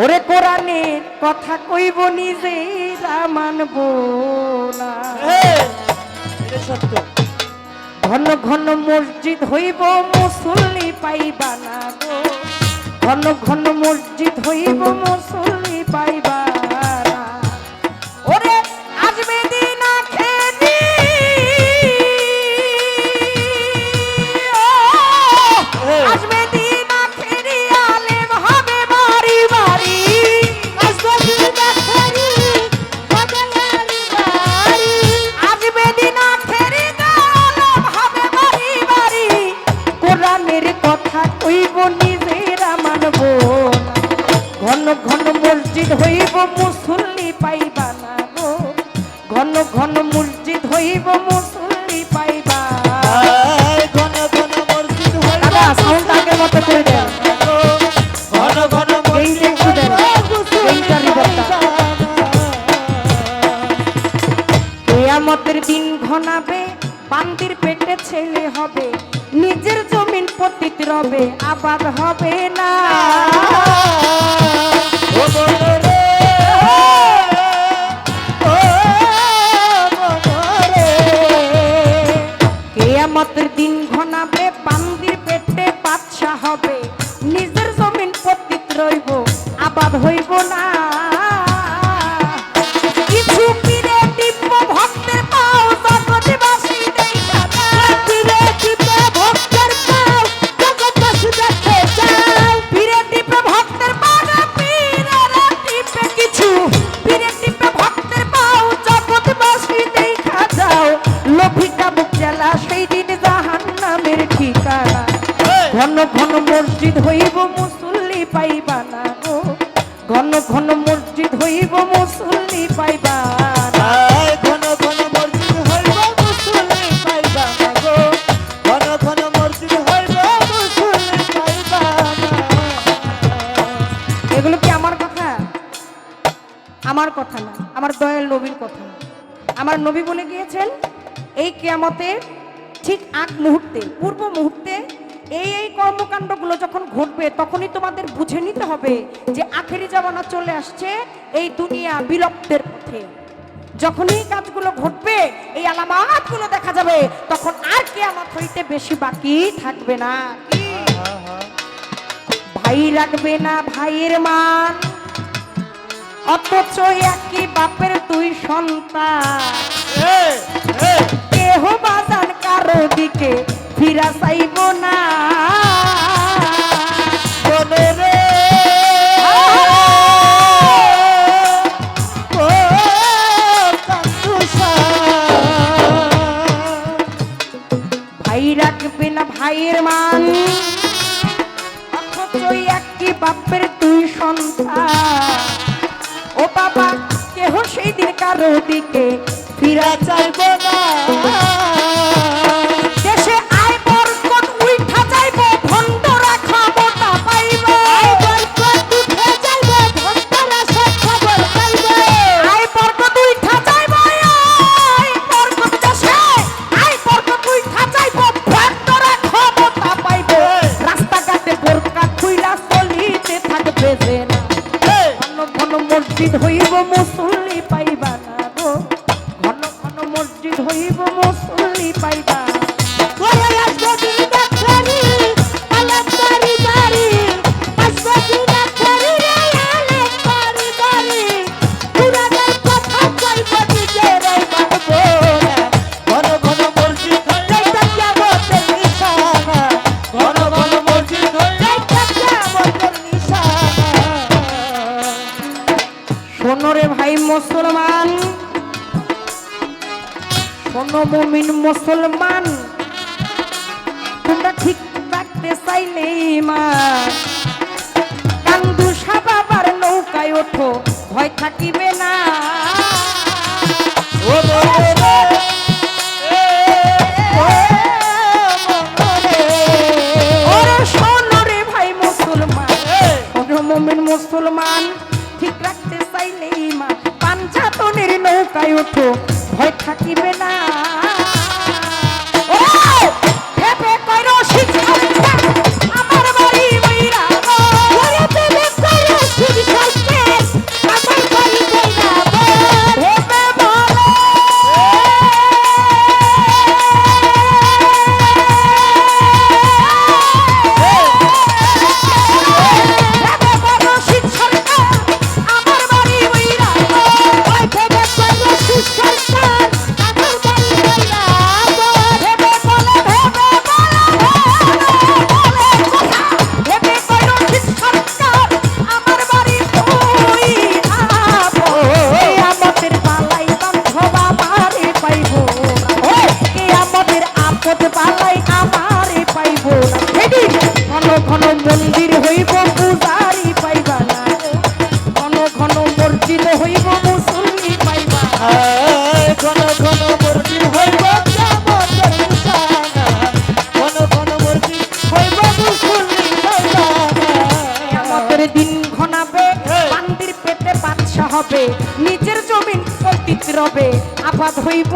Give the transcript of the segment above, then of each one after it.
ওরে কোরআনের কথা কইব নিজে মানব না। সত্য। ঘন ঘন মসজিদ হইব মুসল্লি পাইবা না গো। ঘন ঘন মসজিদ হইব মুসল্লি পাইবা ঘন মসজিদ হইব মুসল্লি পাইবা না গো। ঘন ঘন মসজিদ হইব মুসল্লি পাইবা। ঘন ঘন মসজিদ হইব দাদা সাউন্ড আগের মতো করে দেন। ঘন ঘন এইটা একটু দেন। এইটা কেয়ামতের দিন ঘনাবে বান্দির পেটে ছেলে হবে নিজের জমিন পতিত রবে আবাদ হবে না। ঘন মসজিদ হইব মুসল্লি পাইবা না গো। ঘন ঘন মসজিদ হইব মুসল্লি পাইবা না ঘন ঘন মসজিদ হইব মুসল্লি পাইবা না গো। ঘন ঘন মসজিদ হইব মুসল্লি পাইবা এগুলো কি আমার কথা? আমার কথা না আমার দয়াল নবীর কথা আমার নবী বলে গিয়েছেন এই কেয়ামতের ঠিক আগ মুহূর্তে পূর্ব মুহূর্তে এই এই কর্মকাণ্ডগুলো যখন ঘটবে তখনই তোমাদের বুঝে নিতে হবে যে আখেরি জামানা চলে আসছে এই দুনিয়া বিলপ্তের পথে। যখনই এই কাজগুলো ঘটবে এই আলামাতগুলো দেখা যাবে তখন আর কে আমার হইতে বেশি বাকি থাকবে না। ভাই লাগবে না ভাইয়ের মান অথচ একই বাপের তুই সন্তান। কেহ বাজান কারও দিকে ফিরা চাইব না। ভাইয়ের মান। অথচ একই বাপের দুই সন্তান। ও বাবা, কেহ সেই দিন কারও দিকে ফিরা চাইব না। মুসল্লি পাইবা না গো। ঘন ঘন মসজিদ হইব মুসল্লি পাইবা মুসলমান। শোনো মুমিন মুসলমান, তোমরা ঠিক থাকতে চাইলে মা কান্দু সাবাবার নৌকায় ওঠো, ভয় থাকিবে না। মুসলমান। ওঠো ভয় থাকিবে না। ঘন ঘন মসজিদ হইব ঘন ঘন মসজিদ হইব দিন ঘনাবে, মন্দির পেটে হবে, নিজের জমিন অতীত রবে, আবাদ হইব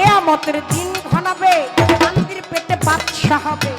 এ আমাদের দিন ঘনাবে, মন্দির পেটে বাদশা হবে।